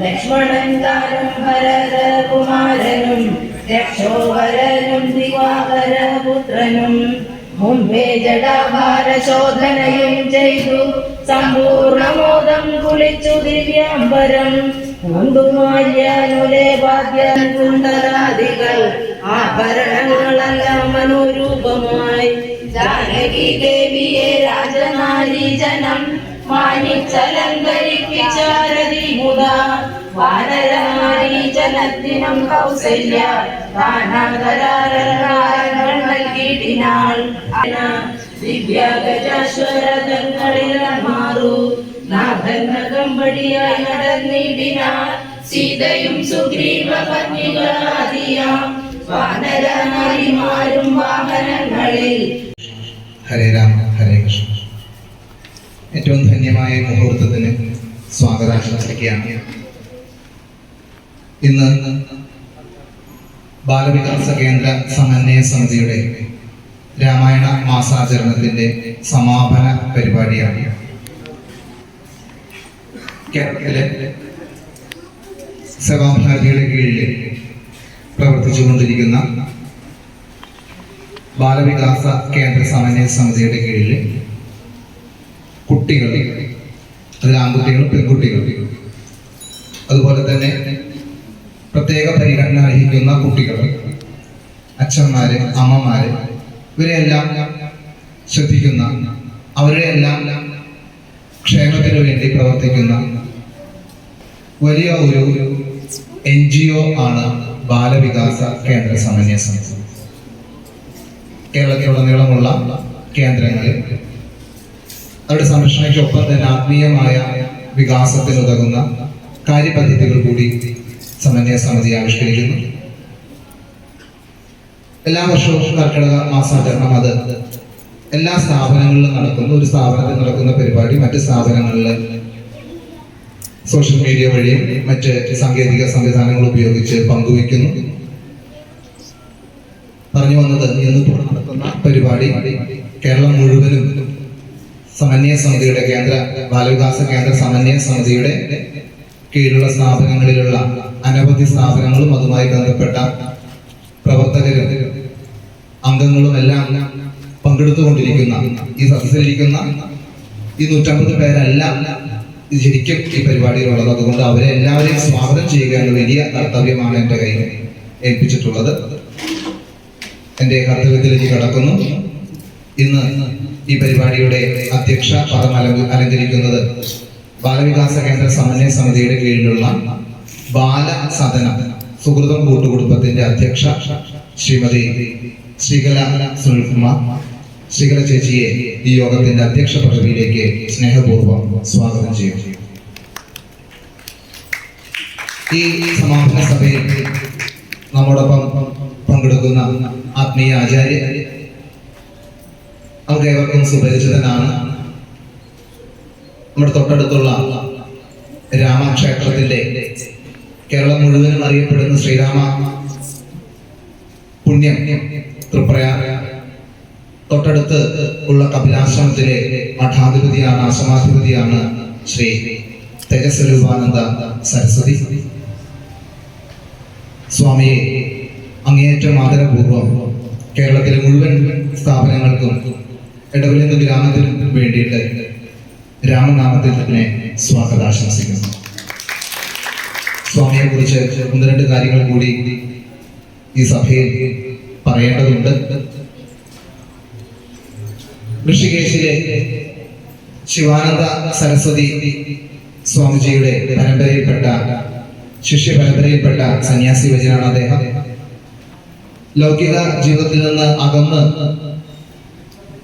ലക്ഷ്മണൻ താനും ഭരതകുമാരനും രക്ഷോവരനും ദിവാകരപുത്രനും മുമ്പേ ജടാഭാരശോധനയും ചെയ്തു സമ്പൂർണമോദം കുളിച്ചു ദിവ്യാംബരം പൂണ്ടുമാല്യാനുലേപാദ്യം കുണ്ടലാദികൾ ആഭരണങ്ങളെല്ലാം മനോരൂപമായി ജാനകി ദേവിയെ രാജനാരി ജനം ജനത്തിനും കൗസല്യ. ദാനാകരാരങ്ങൾ നൽകിയിടിനാൾ. നടന്നിടിനാൾ. സീതയും സുഗ്രീവ പത്നികളാദിയാം വാനരനാരിമാരും വാഹനങ്ങളിൽ. ഹരേ രാമ ഹരേ കൃഷ്ണ. ഏറ്റവും ധന്യമായ മുഹൂർത്തത്തിന് സ്വാഗതാശംസിക്കുകയാണ് ഇന്ന് ബാലവികാസ കേന്ദ്ര സമന്വയ സമിതിയുടെ രാമായണ മാസാചരണത്തിന്റെ സമാപന പരിപാടിയാണ്. കേരളത്തിലെ സഭാഭാരതിയുടെ കീഴിൽ പ്രവർത്തിച്ചുകൊണ്ടിരിക്കുന്ന ബാലവികാസ കേന്ദ്ര സമന്വയ സമിതിയുടെ കീഴിൽ കുട്ടികൾ. അതിൽ ആൺകുട്ടികളും പെൺകുട്ടികളും. അതുപോലെ തന്നെ പ്രത്യേക പരിഗണന അർഹിക്കുന്ന കുട്ടികൾ. അച്ഛന്മാര് അമ്മമാര് ഇവരെയെല്ലാം ശ്രദ്ധിക്കുന്ന അവരുടെ എല്ലാം ക്ഷേമത്തിന് വേണ്ടി പ്രവർത്തിക്കുന്ന വലിയ ഒരു എൻ ജി ഒ ആണ് ബാലവികാസ കേന്ദ്ര സമന്വയ സമിതി. കേരളത്തിലുടനീളമുള്ള കേന്ദ്രങ്ങളിൽ അവരുടെ സംരക്ഷണയ്ക്കൊപ്പം തന്നെ ആത്മീയമായ വികാസത്തിനുതകുന്ന കാര്യപദ്ധതികൾ കൂടി സമന്വയ സമിതി ആവിഷ്കരിക്കുന്നു. എല്ലാ വർഷവും കർക്കിടക മാസാചരണം അത് എല്ലാ സ്ഥാപനങ്ങളിലും നടക്കുന്നു. ഒരു സ്ഥാപനത്തിൽ നടക്കുന്ന പരിപാടി മറ്റ് സ്ഥാപനങ്ങളിൽ സോഷ്യൽ മീഡിയ വഴിയും മറ്റ് സാങ്കേതിക സംവിധാനങ്ങൾ ഉപയോഗിച്ച് പങ്കുവയ്ക്കുന്നു. പറഞ്ഞു വന്നത് ഇന്നിപ്പോൾ നടക്കുന്ന പരിപാടി കേരളം മുഴുവനും സമന്വയ സമിതിയുടെ കേന്ദ്ര ബാലവികാസ കേന്ദ്ര സമന്വയ സമിതിയുടെ കീഴിലുള്ള സ്ഥാപനങ്ങളിലുള്ള അനവധി സ്ഥാപനങ്ങളും അതുമായി ബന്ധപ്പെട്ട പ്രവർത്തകരും അംഗങ്ങളും എല്ലാം പങ്കെടുത്തുകൊണ്ടിരിക്കുന്ന ഈ സദസ്സിലിരിക്കുന്ന ഈ നൂറ്റമ്പത് പേരല്ല ശരിക്കും ഈ പരിപാടിയിലുള്ളത്. അതുകൊണ്ട് അവരെ എല്ലാവരെയും സ്വാഗതം ചെയ്യുക എന്ന വലിയ കർത്തവ്യമാണ് എന്റെ കയ്യിൽ ഏൽപ്പിച്ചിട്ടുള്ളത്. എന്റെ കർത്തവ്യത്തിലേക്ക് കടക്കുന്നു. ഇന്ന് ഈ പരിപാടിയുടെ അധ്യക്ഷ പദം അലങ്ക- അലങ്കരിക്കുന്നത് ബാലവികാസ കേന്ദ്ര സമന്വയ സമിതിയുടെ കീഴിലുള്ള ബാല സദനം സുഹൃതം കൂട്ടുകുടുംബത്തിന്റെ അധ്യക്ഷ ശ്രീമതി ശ്രീകല സുനിൽകുമാർ. ശ്രീകല ചേച്ചിയെ ഈ യോഗത്തിന്റെ അധ്യക്ഷ പദവിയിലേക്ക് സ്നേഹപൂർവം സ്വാഗതം ചെയ്യും. ഈ സമാപന സഭയിൽ നമ്മോടൊപ്പം പങ്കെടുക്കുന്ന ആത്മീയ ആചാര്യ നമുക്ക് ഏവർക്കും സുപരിചിതനാണ്. നമ്മുടെ തൊട്ടടുത്തുള്ള രാമക്ഷേത്രത്തിന്റെ കേരളം മുഴുവനും അറിയപ്പെടുന്ന ശ്രീരാമ പുണ്യം തൃപ്രയാർ. തൊട്ടടുത്ത് ഉള്ള കപിലാശ്രമത്തിലെ മഠാധിപതിയാണ് ആശ്രമാധിപതിയാണ് ശ്രീ തേജസ്വരൂപാനന്ദ സരസ്വതി. സ്വാമിയെ അങ്ങേയറ്റം ആദരപൂർവം കേരളത്തിലെ മുഴുവൻ സ്ഥാപനങ്ങൾക്കും ഇടവിലെന്ന ഗ്രാമത്തിനും വേണ്ടിയിട്ട് രാമനാമത്തിൽ തന്നെ സ്വാഗതം ആശംസിക്കുന്നു സ്വാമിയെ കുറിച്ച് ഒന്ന് രണ്ട് കാര്യങ്ങൾ കൂടി ഈ സഭയിൽ പറയേണ്ടതുണ്ട്. ഋഷികേശിലെ ശിവാനന്ദ സരസ്വതി സ്വാമിജിയുടെ പരമ്പരയിൽപ്പെട്ട ശിഷ്യ പരമ്പരയിൽപ്പെട്ട സന്യാസി വചനാണ് അദ്ദേഹം. ലൗകിക ജീവിതത്തിൽ നിന്ന് അകന്ന്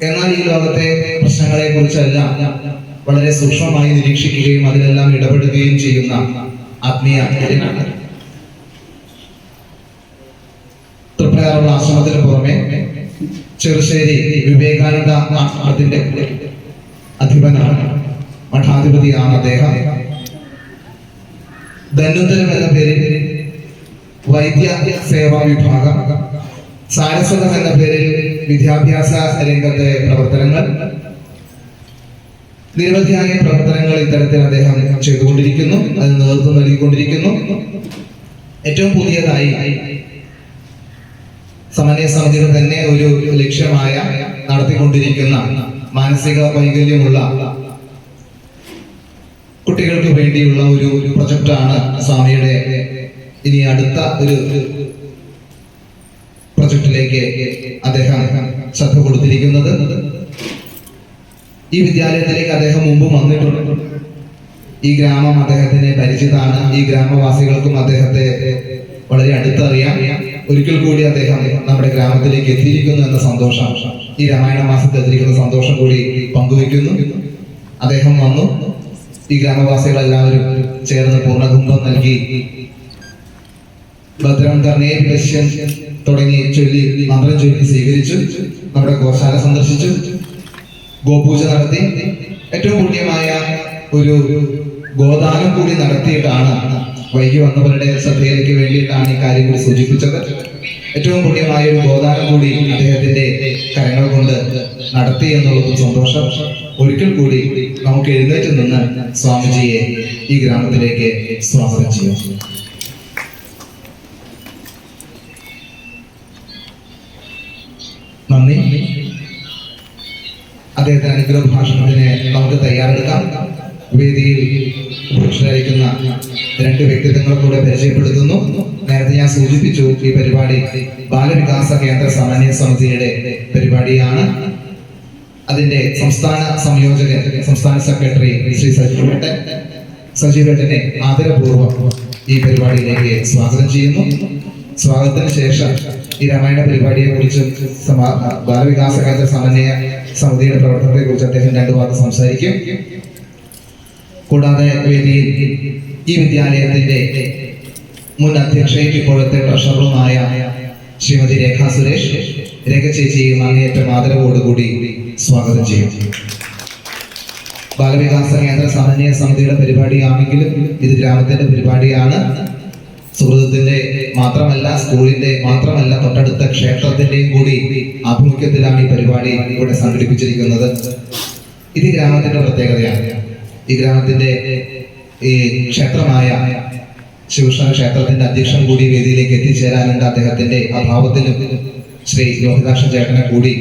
എന്നാൽ ഈ ലോകത്തെ പ്രശ്നങ്ങളെ കുറിച്ചെല്ലാം വളരെ സൂക്ഷ്മമായി നിരീക്ഷിക്കുകയും അതിലെല്ലാം ഇടപെടുകയും ചെയ്യുന്ന ആത്മീയ അധ്യയനാണ് ആശ്രമത്തിന് പുറമെ ചെറുശ്ശേരി വിവേകാനന്ദ ആശ്രമത്തിന്റെ അധിപനാണ് മഠാധിപതിയാണ് അദ്ദേഹം. ധന്വന്തരം എന്ന പേരിൽ വൈദ്യ സേവാ വിഭാഗം സാരസ്വതം എന്ന പേരിൽ വിദ്യാഭ്യാസ രംഗത്തെ പ്രവർത്തനങ്ങൾ നിരവധിയായ പ്രവർത്തനങ്ങൾ ഇത്തരത്തിൽ അദ്ദേഹം ചെയ്തുകൊണ്ടിരിക്കുന്നു. അതിന് നേതൃത്വം നൽകിക്കൊണ്ടിരിക്കുന്നു. ഏറ്റവും പുതിയതായി സമന്വയ സമിതിയുടെ തന്നെ ഒരു ലക്ഷ്യമായ നടത്തിക്കൊണ്ടിരിക്കുന്ന മാനസിക വൈകല്യമുള്ള കുട്ടികൾക്ക് വേണ്ടിയുള്ള ഒരു പ്രൊജക്റ്റാണ് സ്വാമിയുടെ ഇനി അടുത്ത ഒരു പ്രൊജക്റ്റിലേക്ക് അദ്ദേഹം ശ്രദ്ധ കൊടുത്തിരിക്കുന്നത്. ഈ വിദ്യാലയത്തിലേക്ക് അദ്ദേഹം മുമ്പ് വന്നിട്ടുണ്ട്. ഈ ഗ്രാമം അദ്ദേഹത്തിന് പരിചിതമാണ്. ഈ ഗ്രാമവാസികൾക്കും അദ്ദേഹത്തെ വളരെ അടുത്തറിയാം. ഒരിക്കൽ കൂടി അദ്ദേഹം നമ്മുടെ ഗ്രാമത്തിലേക്ക് എത്തിയിരിക്കുന്നു എന്ന സന്തോഷം. ഈ രാമായണ മാസത്തിൽ എത്തിയിരിക്കുന്ന സന്തോഷം കൂടി പങ്കുവെക്കുന്നു അദ്ദേഹം വന്നു. ഈ ഗ്രാമവാസികളെല്ലാവരും ചേർന്ന് പൂർണകുംഭം നൽകി. തുടങ്ങി ചൊല്ലി മന്ത്രം ചൊല്ലി സ്വീകരിച്ചു നമ്മുടെ ഗോശാല സന്ദർശിച്ചു ഗോപൂജ നടത്തി. ഏറ്റവും പുണ്യമായ ഒരു ഗോദാനം കൂടി നടത്തിയിട്ടാണ് വൈകി വന്നവരുടെ ശ്രദ്ധയിലേക്ക് വേണ്ടിയിട്ടാണ് ഈ കാര്യം കൂടി സൂചിപ്പിച്ചത്. ഏറ്റവും പുണ്യമായ ഒരു ഗോദാനം കൂടി അദ്ദേഹത്തിന്റെ കരങ്ങൾ കൊണ്ട് നടത്തി എന്നുള്ളതും സന്തോഷം. ഒരിക്കൽ കൂടി നമുക്ക് എഴുന്നേറ്റ് നിന്ന് സ്വാമിജിയെ ഈ ഗ്രാമത്തിലേക്ക് സ്വാഗതം ചെയ്യാം. നന്ദി. അദ്ദേഹത്തിന് അനുഗ്രഹ ഭാഷണത്തിന് നമുക്ക് തയ്യാറെടുക്കാം. വേദിയിൽ പുരുഷരായിരിക്കുന്ന രണ്ട് വ്യക്തിത്വങ്ങളെ കൂടെ പരിചയപ്പെടുത്തുന്നു. നേരത്തെ ഞാൻ സൂചിപ്പിച്ചു ഈ പരിപാടി ബാലവികാസ കേന്ദ്ര സമന്വയ സമിതിയുടെ പരിപാടിയാണ്. അതിന്റെ സംസ്ഥാന സംയോജകൻ സംസ്ഥാന സെക്രട്ടറി ശ്രീ സജീവേട്ടൻ സജീവേട്ടനെ ആദരപൂർവം ഈ പരിപാടിയിലേക്ക് സ്വാഗതം ചെയ്യുന്നു. സ്വാഗതത്തിന് ശേഷം ഈ രാമായണ പരിപാടിയെ കുറിച്ചും ബാലവികാസ കേന്ദ്ര സമന്വയ സമിതിയുടെ പ്രവർത്തനത്തെ കുറിച്ച് അദ്ദേഹം രണ്ടു വാക്ക് സംസാരിക്കും. കൂടാതെ വേദിയിൽ ഈ വിദ്യാലയത്തിന്റെ മുൻ അധ്യക്ഷയും ഇപ്പോഴത്തെ ട്രഷററുമായ ശ്രീമതി രേഖ സുരേഷ് രേഖ ചേച്ചിയും ആദരവോടുകൂടി സ്വാഗതം ചെയ്യും. ബാലവികാസ കേന്ദ്ര സമന്വയ സമിതിയുടെ പരിപാടിയാണെങ്കിലും ഇത് ഗ്രാമത്തിന്റെ പരിപാടിയാണ്. സുഹൃത്തിന്റെ മാത്രമല്ല സ്കൂളിന്റെ മാത്രമല്ല തൊട്ടടുത്ത ക്ഷേത്രത്തിന്റെയും കൂടി ആഭിമുഖ്യത്തിലാണ് ഈ പരിപാടി ഇവിടെ സംഘടിപ്പിച്ചിരിക്കുന്നത്. ഇത് ഗ്രാമത്തിന്റെ പ്രത്യേകതയാണ്. ഈ ഗ്രാമത്തിന്റെ ഈ ക്ഷേത്രമായ ശിവകൃഷ്ണ ക്ഷേത്രത്തിന്റെ അധ്യക്ഷൻ കൂടി വേദിയിലേക്ക് എത്തിച്ചേരാനുണ്ട് അദ്ദേഹത്തിന്റെ അഭാവത്തിലും ശ്രീ ലോഹിതാക്ഷൻ ചേട്ടനെ കൂടി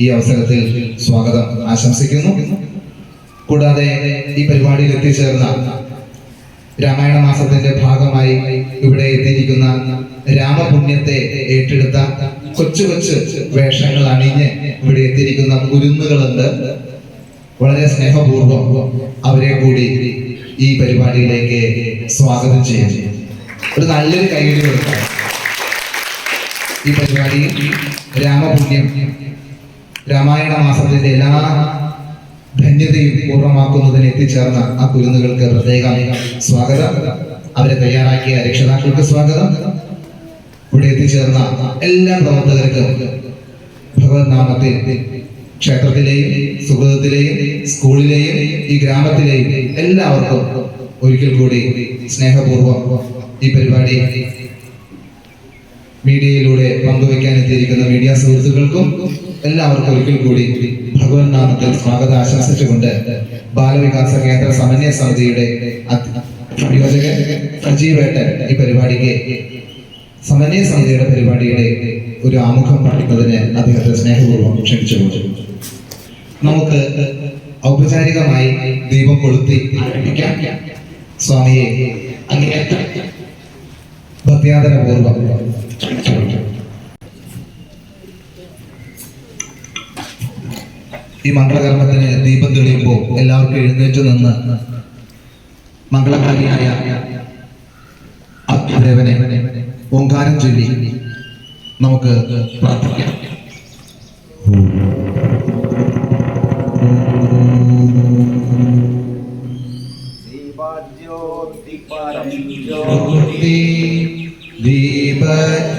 ഈ അവസരത്തിൽ സ്വാഗതം ആശംസിക്കുന്നു. കൂടാതെ ഈ പരിപാടിയിൽ എത്തിച്ചേർന്ന രാമായണ മാസത്തിന്റെ ഭാഗമായി ഇവിടെ എത്തിയിരിക്കുന്ന രാമപുണ്യത്തെ ഏറ്റെടുത്ത കൊച്ചു കൊച്ചു വേഷങ്ങൾ അണിഞ്ഞ് ഇവിടെ എത്തിയിരിക്കുന്ന കുരുന്നുകളുണ്ട് വളരെ സ്നേഹപൂർവം അവരെ കൂടി ഈ പരിപാടിയിലേക്ക് സ്വാഗതം ചെയ്യുന്നു. ഒരു നല്ലൊരു കൈയടി കൊടുക്കാം. ഈ പരിപാടി രാമപുണ്യം രാമായണ മാസത്തിന്റെ എല്ലാ ധന്യതയും പൂർണമാക്കുന്നതിന് എത്തിച്ചേർന്ന ആ കുരുന്നുകൾക്ക് പ്രത്യേകം സ്വാഗതം. അവരെ തയ്യാറാക്കിയ രക്ഷിതാക്കൾക്ക് സ്വാഗതം. ഇവിടെ എത്തിച്ചേർന്ന എല്ലാ പ്രവർത്തകർക്കും ഭഗവത് നാമത്തിൽ ക്ഷേത്രത്തിലെയും സുഹൃത്തിലെയും സ്കൂളിലെയും ഈ ഗ്രാമത്തിലെയും എല്ലാവർക്കും ഒരിക്കൽ കൂടി സ്നേഹപൂർവം ഈ പരിപാടി മീഡിയയിലൂടെ പങ്കുവയ്ക്കാൻ എത്തിയിരിക്കുന്ന മീഡിയ സുഹൃത്തുക്കൾക്കും എല്ലാവർക്കും ഒരിക്കൽ കൂടി ഭഗവത് നാമത്തിൽ സ്വാഗതം ആശംസിച്ചുകൊണ്ട് ബാലവികാസ കേന്ദ്ര സമന്വയ സമിതിയുടെ സംയോജകൻ സജീവേട്ടൻ ഈ പരിപാടിക്ക് സമന്വയ സമിതിയുടെ പരിപാടിയുടെ ഒരു ആമുഖം പഠിക്കുന്നതിന് അദ്ദേഹത്തെ സ്നേഹപൂർവം ക്ഷണിച്ചു നമുക്ക് ഔപചാരികമായി ദീപം കൊളുത്തി ആരംഭിക്കാം സ്വാമിയെ അങ്ങനെ ഭക്തിയാദരപൂർവം ക്ഷണിച്ചുകൊണ്ടു ഈ മംഗളകർമ്മത്തിന് ദീപം തെളിയുമ്പോൾ എല്ലാവർക്കും എഴുന്നേറ്റ് നിന്ന് മംഗളകാരിയായ അഗ്നിദേവനെ ഓങ്കാരം ചൊല്ലി നമുക്ക് പ്രാർത്ഥിക്കാം. ദീപാജ്യോതിപരം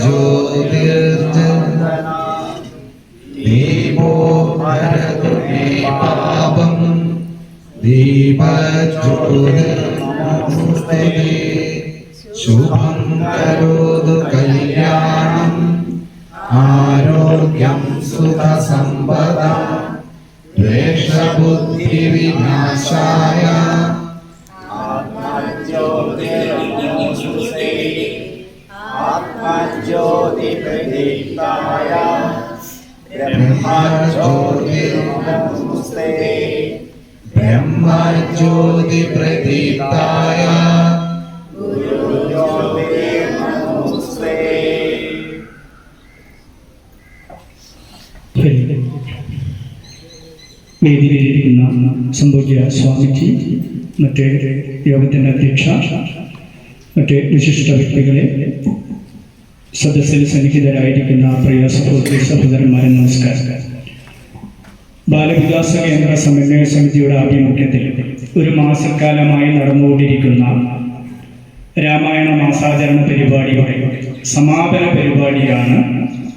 ശുഭം കരോതു കല്യാണം ആരോഗ്യം സുഖസമ്പദ ദ്വേഷബുദ്ധിവിനാശായ ഗുരുജ്യോതിർനമോസ്തേ വേദിയിലിരിക്കുന്ന സംഭവ്യ സ്വാമിജി മറ്റ് യോഗത്തിന്റെ അധ്യക്ഷ മറ്റ് വിശിഷ്ട വ്യക്തികളെ സദസ്സിൽ സന്നിഹിതരായിരിക്കുന്ന പ്രിയ സഹോദരി സഹോദരന്മാരെ നമസ്കാരം. ബാലവികാസ കേന്ദ്ര സമന്വയ സമിതിയുടെ ആഭിമുഖ്യത്തിൽ ഒരു മാസക്കാലമായി നടന്നുകൊണ്ടിരിക്കുന്ന രാമായണ മാസാചരണ പരിപാടിയുടെ സമാപന പരിപാടിയാണ്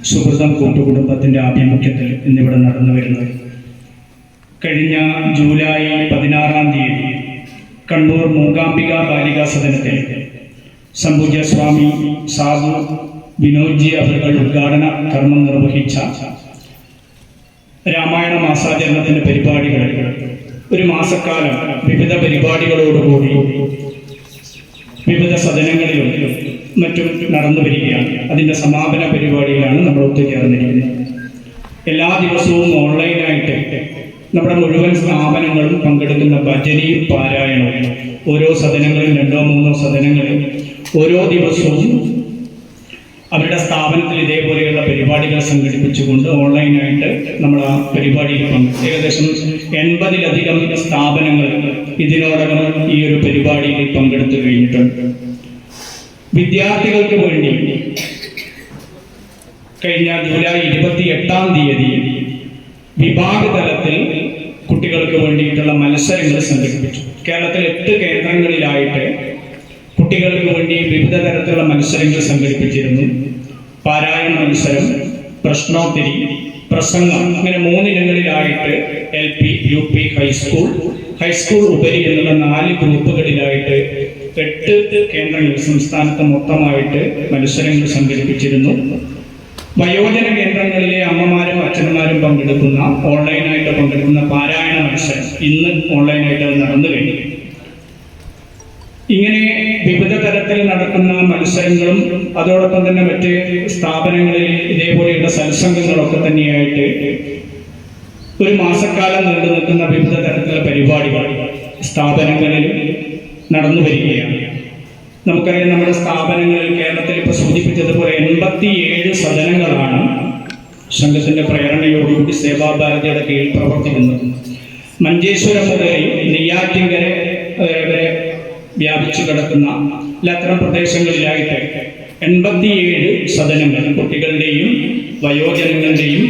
സുഹൃതം കൂട്ടുകുടുംബത്തിന്റെ ആഭിമുഖ്യത്തിൽ ഇന്നിവിടെ നടന്നു വരുന്നത്. കഴിഞ്ഞ ജൂലൈ പതിനാറാം തീയതി കണ്ണൂർ മൂകാംബിക ബാലികാ സദനത്തിൽ സംപൂജ സ്വാമി സാധു വിനോദ്ജി അവരുടെ ഉദ്ഘാടന കർമ്മം നിർവഹിച്ച രാമായണ മാസാചരണത്തിന്റെ പരിപാടികളിൽ ഒരു മാസക്കാലം വിവിധ പരിപാടികളോടുകൂടി വിവിധ സദനങ്ങളിലും മറ്റും നടന്നു വരികയാണ്. അതിന്റെ സമാപന പരിപാടിയിലാണ് നമ്മൾ ഒത്തുചേർന്നിരിക്കുന്നത്. എല്ലാ ദിവസവും ഓൺലൈനായിട്ട് നമ്മുടെ മുഴുവൻ സ്ഥാപനങ്ങളും പങ്കെടുക്കുന്ന ഭജനയും പാരായണവും ഓരോ സദനങ്ങളും രണ്ടോ മൂന്നോ സദനങ്ങളിൽ ഓരോ ദിവസവും അവരുടെ സ്ഥാപനത്തിൽ ഇതേപോലെയുള്ള പരിപാടികൾ സംഘടിപ്പിച്ചുകൊണ്ട് ഓൺലൈനായിട്ട് നമ്മൾ ആ പരിപാടിയിൽ പങ്കെടുക്കും ഏകദേശം എൺപതിലധികം സ്ഥാപനങ്ങൾ ഇതിനോടകം ഈ ഒരു പരിപാടിയിൽ പങ്കെടുത്തു കഴിഞ്ഞിട്ടുണ്ട്. വിദ്യാർത്ഥികൾക്ക് വേണ്ടി കഴിഞ്ഞ ജൂലൈ ഇരുപത്തി എട്ടാം തീയതി വിഭാഗ തലത്തിൽ കുട്ടികൾക്ക് വേണ്ടിയിട്ടുള്ള മത്സരങ്ങൾ സംഘടിപ്പിച്ചു. കേരളത്തിൽ എട്ട് കേന്ദ്രങ്ങളിലായിട്ട് കുട്ടികൾക്ക് വേണ്ടി വിവിധ തരത്തിലുള്ള മത്സരങ്ങൾ സംഘടിപ്പിച്ചിരുന്നു. പാരായണ മത്സരം പ്രശ്നോത്തരി പ്രസംഗം അങ്ങനെ മൂന്നിനങ്ങളിലായിട്ട് L P U P high school. High school ഉപരി എന്നുള്ള നാല് ഗ്രൂപ്പുകളിലായിട്ട് എട്ട് കേന്ദ്രങ്ങൾ സംസ്ഥാനത്ത് മൊത്തമായിട്ട് മത്സരങ്ങൾ സംഘടിപ്പിച്ചിരുന്നു. വയോജന കേന്ദ്രങ്ങളിലെ അമ്മമാരും അച്ഛന്മാരും പങ്കെടുക്കുന്ന ഓൺലൈനായിട്ട് പങ്കെടുക്കുന്ന പാരായണ മത്സരം ഇന്ന് ഓൺലൈനായിട്ട് അത് നടന്നു കഴിഞ്ഞു. ഇങ്ങനെ തരത്തിൽ നടക്കുന്ന മത്സരങ്ങളും അതോടൊപ്പം തന്നെ മറ്റ് സ്ഥാപനങ്ങളിൽ ഇതേപോലെയുള്ള സത്സംഗങ്ങളൊക്കെ തന്നെയായിട്ട് ഒരു മാസക്കാലം നീണ്ടു നിൽക്കുന്ന വിവിധ തരത്തിലുള്ള പരിപാടികൾ സ്ഥാപനങ്ങളിൽ നടന്നു വരികയാണ്. നമുക്കറിയാം നമ്മുടെ സ്ഥാപനങ്ങളിൽ കേരളത്തിൽ ഇപ്പോൾ സൂചിപ്പിച്ചതുപോലെ എൺപത്തിയേഴ് സദനങ്ങളാണ് സംഘത്തിന്റെ പ്രേരണയോടുകൂടി സേവാഭാരതിയുടെ കീഴിൽ പ്രവർത്തിക്കുന്നത്. മഞ്ചേശ്വരം മുതൽ നെയ്യാറ്റിങ്കര വരെ വ്യാപിച്ചു കിടക്കുന്ന അത്തരം പ്രദേശങ്ങളിലായിട്ട് എൺപത്തിയേഴ് സദനങ്ങൾ കുട്ടികളുടെയും വയോജനങ്ങളുടെയും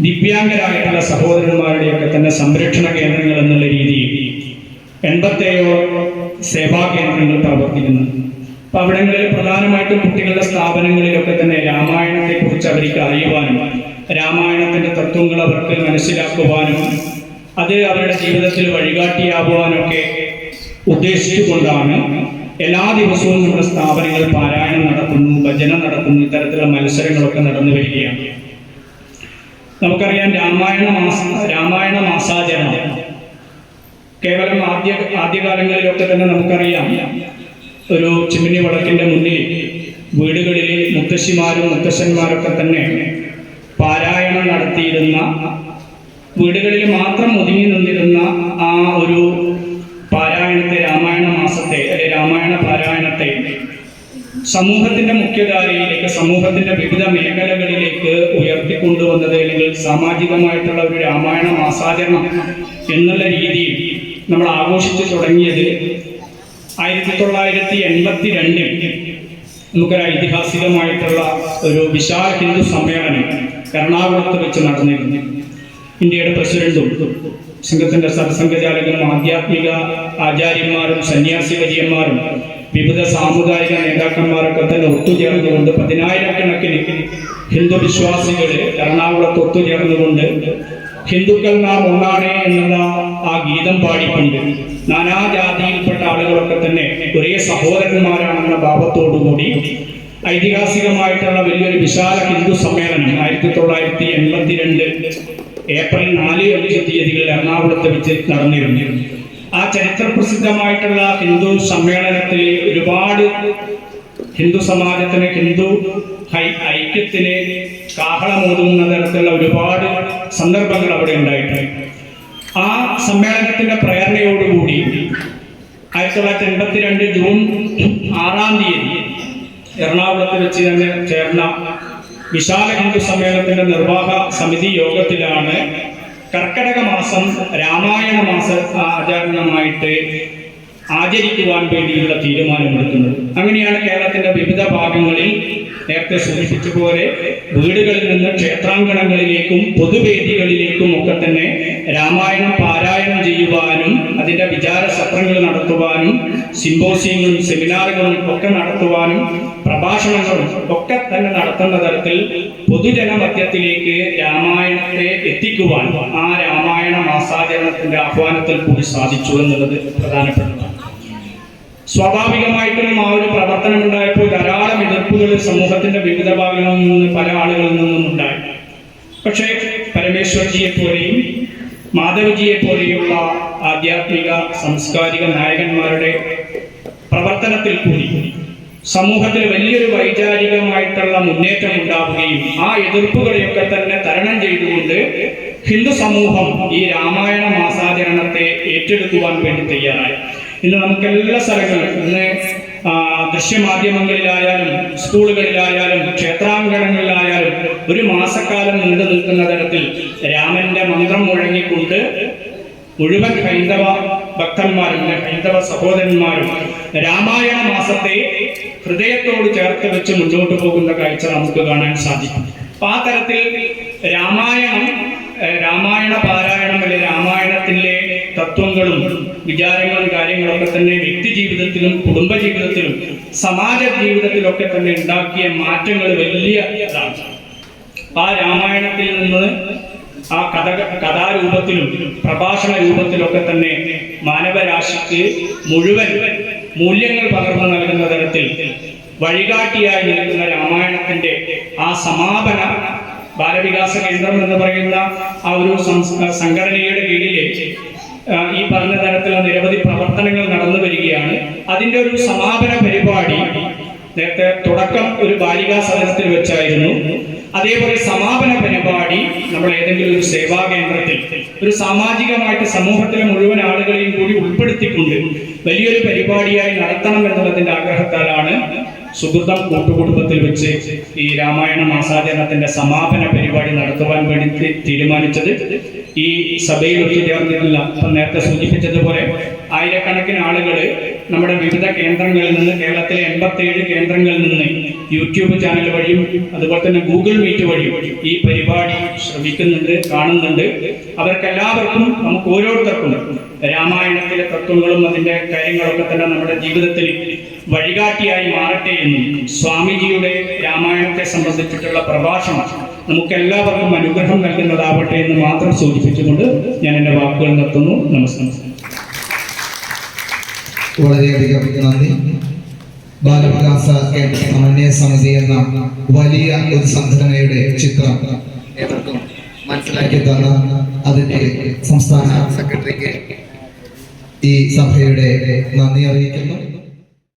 ദിവ്യാംഗരായിട്ടുള്ള സഹോദരന്മാരുടെയൊക്കെ തന്നെ സംരക്ഷണ കേന്ദ്രങ്ങൾ എന്നുള്ള രീതിയിൽ എൺപത്തേഴോ സേവാ കേന്ദ്രങ്ങൾ പ്രവർത്തിക്കുന്നു. അപ്പൊ അവിടങ്ങളിൽ പ്രധാനമായിട്ടും കുട്ടികളുടെ സ്ഥാപനങ്ങളിലൊക്കെ തന്നെ രാമായണത്തെ കുറിച്ച് അവർക്ക് അറിയുവാനും രാമായണത്തിന്റെ തത്വങ്ങൾ അവർക്ക് മനസ്സിലാക്കുവാനും അത് അവരുടെ ജീവിതത്തിൽ വഴികാട്ടിയാകുവാനൊക്കെ ഉദ്ദേശിച്ചുകൊണ്ടാണ് എല്ലാ ദിവസവും നമ്മുടെ സ്ഥാപനങ്ങൾ പാരായണം നടത്തുന്നു ഭജന നടത്തുന്നു ഇത്തരത്തിലുള്ള മത്സരങ്ങളൊക്കെ നടന്നു വരികയാണ്. നമുക്കറിയാം രാമായണ മാസ രാമായണ മാസാചരണം. കേവലം ആദ്യ ആദ്യകാലങ്ങളിലൊക്കെ തന്നെ നമുക്കറിയാം. ഒരു ചിമ്മിനി വടക്കിന്റെ മുന്നിൽ വീടുകളിൽ മുത്തശ്ശിമാരും മുത്തശ്ശന്മാരൊക്കെ തന്നെ പാരായണം നടത്തിയിരുന്ന വീടുകളിൽ മാത്രം ഒതുങ്ങി നിന്നിരുന്ന ആ ഒരു പാരായണത്തെ സമൂഹത്തിന്റെ മുഖ്യധാരയിലേക്ക് സമൂഹത്തിന്റെ വിവിധ മേഖലകളിലേക്ക് ഉയർത്തിക്കൊണ്ടുവന്നത് അല്ലെങ്കിൽ സാമാജികമായിട്ടുള്ള ഒരു രാമായണ മാസാചരണം എന്നുള്ള രീതിയിൽ നമ്മൾ ആഘോഷിച്ചു തുടങ്ങിയത് ആയിരത്തി തൊള്ളായിരത്തി എൺപത്തി രണ്ടിൽ നമുക്കൊരു ഐതിഹാസികമായിട്ടുള്ള ഒരു വിശാല ഹിന്ദു സമ്മേളനം എറണാകുളത്ത് വെച്ച് നടന്നിരുന്നു. ഇന്ത്യയുടെ പ്രസിഡന്റും സംഘത്തിന്റെ സത്സംഘചാലകനും ആധ്യാത്മിക ആചാര്യന്മാരും സന്യാസി വര്യന്മാരും വിവിധ സാമുദായിക നേതാക്കന്മാരൊക്കെ തന്നെ ഒത്തുചേർന്നുകൊണ്ട് പതിനായിരക്കണക്കിന് ഹിന്ദു വിശ്വാസികൾ എറണാകുളത്ത് ഒത്തുചേർന്നുകൊണ്ട് ഹിന്ദുക്കൾ നാം ഒന്നാണ് എന്നുള്ള ആ ഗീതം പാടിക്കൊണ്ട് നാനാജാതിയിൽപ്പെട്ട ആളുകളൊക്കെ തന്നെ ഒരേ സഹോദരന്മാരാണെന്ന ഭാവത്തോടുകൂടി ഐതിഹാസികമായിട്ടുള്ള വലിയൊരു വിശാല ഹിന്ദു സമ്മേളനം ആയിരത്തി തൊള്ളായിരത്തി എൺപത്തിരണ്ട് ഏപ്രിൽ നാല് അഞ്ച് തീയതികളിൽ എറണാകുളത്ത് വെച്ച് നടന്നിരുന്നു. ആ ചരിത്ര പ്രസിദ്ധമായിട്ടുള്ള ഹിന്ദു സമ്മേളനത്തിൽ ഒരുപാട് ഹിന്ദു സമാജത്തിന് ഹിന്ദു ഐക്യത്തിന് കാഹളമോതുന്ന തരത്തിലുള്ള ഒരുപാട് സന്ദർഭങ്ങൾ അവിടെ ഉണ്ടായിട്ടുണ്ട്. ആ സമ്മേളനത്തിന്റെ പ്രേരണയോടുകൂടി ആയിരത്തി തൊള്ളായിരത്തി എൺപത്തിരണ്ട് ജൂൺ ആറാം തീയതി എറണാകുളത്ത് വെച്ച് തന്നെ ചേർന്ന വിശാല ഹിന്ദു സമ്മേളനത്തിന്റെ നിർവാഹ സമിതി യോഗത്തിലാണ് കർക്കടക മാസം രാമായണ മാസ ആചരണമായിട്ട് ആചരിക്കുവാൻ വേണ്ടിയുള്ള തീരുമാനമെടുക്കുന്നത്. അങ്ങനെയാണ് കേരളത്തിന്റെ വിവിധ ഭാഗങ്ങളിൽ നേരത്തെ സൂചിപ്പിച്ച പോലെ വീടുകളിൽ നിന്ന് ക്ഷേത്രാങ്കണങ്ങളിലേക്കും പൊതുവേദികളിലേക്കും ഒക്കെ തന്നെ രാമായണ ചെയ്യുവാനും അതിന്റെ വിചാര സത്രങ്ങൾ നടത്തുവാനും സിമ്പോസിയങ്ങളും സെമിനാറുകളും ഒക്കെ നടത്തുവാനും പ്രഭാഷണങ്ങളും ഒക്കെ തന്നെ നടത്തുന്ന തരത്തിൽ പൊതുജന മധ്യത്തിലേക്ക് രാമായണത്തെ എത്തിക്കുവാൻ ആ രാമായണ മാസാചരണത്തിന്റെ ആഹ്വാനത്തിൽ കൂടി സാധിച്ചു എന്നുള്ളത് പ്രധാനപ്പെട്ടതാണ്. സ്വാഭാവികമായിട്ടും ആ ഒരു പ്രവർത്തനം ഉണ്ടായപ്പോൾ ധാരാളം എതിർപ്പുകൾ സമൂഹത്തിന്റെ വിവിധ ഭാഗങ്ങളിൽ നിന്ന് പല ആളുകളിൽ നിന്നും ഉണ്ടായി പക്ഷേ പരമേശ്വർജിയെ പോലെയും മാധവജിയെ പോലെയുള്ള ആധ്യാത്മിക സാംസ്കാരിക നായകന്മാരുടെ പ്രവർത്തനത്തിൽ കൂടി സമൂഹത്തിൽ വലിയൊരു വൈചാരികമായിട്ടുള്ള മുന്നേറ്റം ഉണ്ടാവുകയും ആ എതിർപ്പുകളെയൊക്കെ തന്നെ തരണം ചെയ്തുകൊണ്ട് ഹിന്ദു സമൂഹം ഈ രാമായണ മാസാചരണത്തെ ഏറ്റെടുക്കുവാൻ വേണ്ടി തയ്യാറായി. ഇന്ന് നമുക്ക് എല്ലാ സ്ഥലങ്ങളിലും ഇന്ന് ദൃശ്യമാധ്യമങ്ങളിലായാലും സ്കൂളുകളിലായാലും ക്ഷേത്രാങ്കണങ്ങളിലായാലും ഒരു മാസക്കാലം നീണ്ടു നിൽക്കുന്ന തരത്തിൽ രാമന്റെ മന്ത്രം മുഴങ്ങിക്കൊണ്ട് മുഴുവൻ ഹൈന്ദവ ഭക്തന്മാരും ഹൈന്ദവ സഹോദരന്മാരും രാമായണ മാസത്തെ ഹൃദയത്തോട് ചേർത്ത് വെച്ച് മുന്നോട്ട് പോകുന്ന കാഴ്ച നമുക്ക് കാണാൻ സാധിക്കും. അപ്പൊ ആ തരത്തിൽ രാമായണം രാമായണ പാരായണം അല്ലെ രാമായണത്തിലെ തത്വങ്ങളും വിചാരങ്ങളും കാര്യങ്ങളൊക്കെ തന്നെ വ്യക്തി ജീവിതത്തിലും കുടുംബ ജീവിതത്തിലും സമാജ ജീവിതത്തിലൊക്കെ തന്നെ ഉണ്ടാക്കിയ മാറ്റങ്ങൾ വലിയ ഇതാണ്. ആ രാമായണത്തിൽ നിന്ന് ആ കഥ കഥാരൂപത്തിലും പ്രഭാഷണ രൂപത്തിലൊക്കെ തന്നെ മാനവരാശിക്ക് മുഴുവൻ മൂല്യങ്ങൾ പകർന്നു നൽകുന്ന തരത്തിൽ വഴികാട്ടിയായി നിൽക്കുന്ന രാമായണത്തിന്റെ ആ സമാപന ബാലവികാസ കേന്ദ്രം എന്ന് പറയുന്ന ആ ഒരു സംഘടനയുടെ കീഴിലെ ഈ പറഞ്ഞ തരത്തിലുള്ള നിരവധി പ്രവർത്തനങ്ങൾ നടന്നു വരികയാണ്. അതിന്റെ ഒരു സമാപന പരിപാടി നേരത്തെ തുടക്കം ഒരു ബാലികാ സദനത്തിൽ വെച്ചായിരുന്നു. അതേപോലെ സമാപന പരിപാടി നമ്മൾ ഏതെങ്കിലും ഒരു സേവാ കേന്ദ്രത്തിൽ ഒരു സാമാജികമായിട്ട് സമൂഹത്തിലെ മുഴുവൻ ആളുകളെയും കൂടി ഉൾപ്പെടുത്തിക്കൊണ്ട് വലിയൊരു പരിപാടിയായി നടത്തണം എന്നുള്ളതിന്റെ ആഗ്രഹത്താലാണ് സുഹൃതം കൂട്ടുകുടുംബത്തിൽ വെച്ച് ഈ രാമായണ മാസാചരണത്തിന്റെ സമാപന പരിപാടി നടത്തുവാൻ വേണ്ടി തീരുമാനിച്ചത്. ഈ സഭയിൽ ഒത്തുചേർന്നിട്ടില്ല ഇപ്പം നേരത്തെ സൂചിപ്പിച്ചതുപോലെ ആയിരക്കണക്കിന് ആളുകൾ നമ്മുടെ വിവിധ കേന്ദ്രങ്ങളിൽ നിന്ന് കേരളത്തിലെ എൺപത്തേഴ് കേന്ദ്രങ്ങളിൽ നിന്ന് യൂട്യൂബ് ചാനൽ വഴിയും അതുപോലെ തന്നെ ഗൂഗിൾ മീറ്റ് വഴിയും ഈ പരിപാടി ശ്രമിക്കുന്നുണ്ട് കാണുന്നുണ്ട്. അവർക്കെല്ലാവർക്കും നമുക്ക് ഓരോരുത്തർക്കും രാമായണത്തിലെ തത്വങ്ങളും അതിന്റെ കാര്യങ്ങളൊക്കെ തന്നെ നമ്മുടെ ജീവിതത്തിൽ വഴികാട്ടിയായി മാറട്ടെ എന്നും സ്വാമിജിയുടെ രാമായണത്തെ സംബന്ധിച്ചിട്ടുള്ള പ്രഭാഷണം നമുക്ക് എല്ലാവർക്കും അനുഗ്രഹം നൽകുന്നതാവട്ടെ എന്ന് മാത്രം സൂചിപ്പിച്ചുകൊണ്ട് ഞാൻ എന്റെ വാക്കുകൾ നിർത്തുന്നു. നമസ്കാരം. വളരെയധികം നന്ദി. ബാലവികാസ കേന്ദ്ര സമന്വയ സമിതി എന്ന വലിയ ഒരു സംഘടനയുടെ ചിത്രം മനസ്സിലാക്കി തന്ന അതിന്റെ സംസ്ഥാന സെക്രട്ടറിക്ക് ഈ സഭയുടെ നന്ദി അറിയിക്കുന്നു.